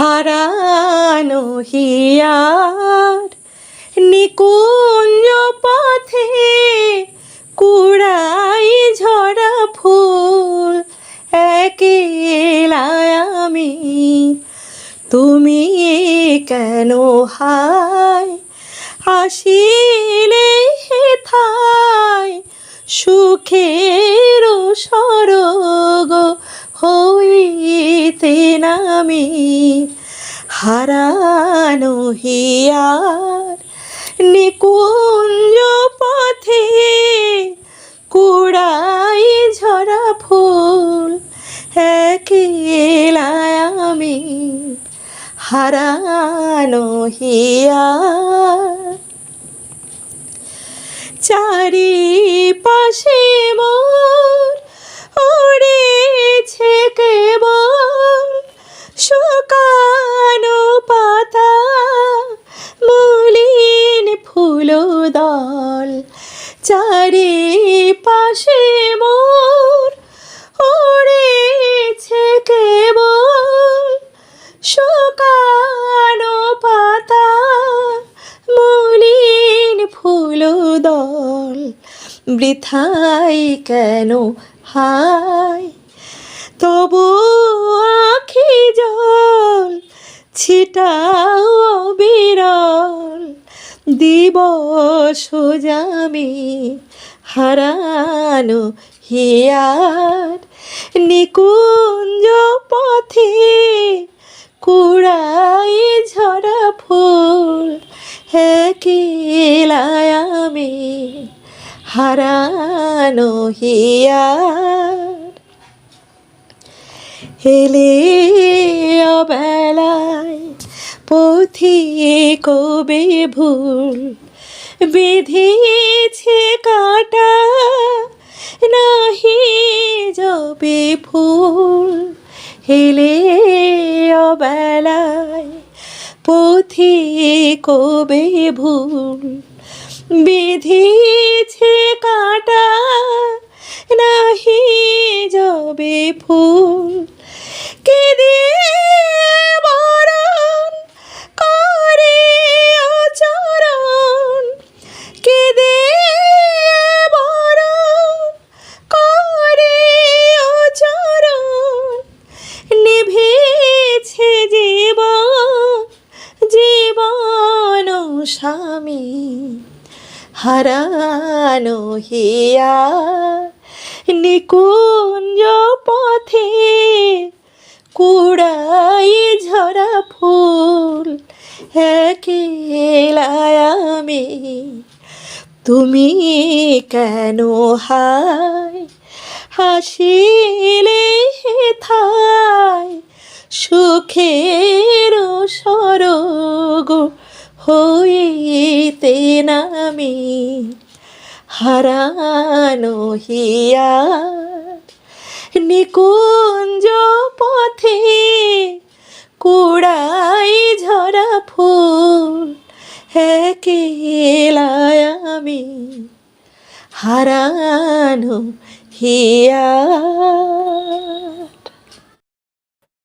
হারানো হিয়ার নিকুঞ্জ পথে কুড়াই ঝরা ফুল একেলায় আমি। তুমি কেন হায় আসিলে হইতে নামি হারানো হিয়ার নিকুঞ্জ পথে কুড়াই ঝরা ফুল আমি হারানো হিয়ার চারি পাশে মোর দল চারি পাশে মোর উড়েছে কেবল। শোকানো পাতা, মলিন ফুল দল, বৃথাই কেন হায়? তবু আখি জল ছিটাও বিরল দিবস জামি হারানো হিয়ার। নিকুঞ্জ পথে কুড়াই ঝরা ফুল, হেকিলায় আমি হারানো হিয়ার। হেলে অবেলায় পথি কবে ভুল? বেঁধেছে কাটা, নাহি যাবে ফুল। হেলে অবেলায় পথি কবে ভুল? বিধিছে কাটা, নাহি যাবে ফুল। স্বামী হারানো হিয়া নিকুঞ্জ পথে কুড়াই ঝরা ফুল একেলায় আমি। তুমি কেন হায় হাসিলে হেথায় সুখের হইতে নামি হারানো হিয়ার নিকুঞ্জ পথে কুড়াই ঝরা ফুল একেলায় আমি হারানো হিয়া।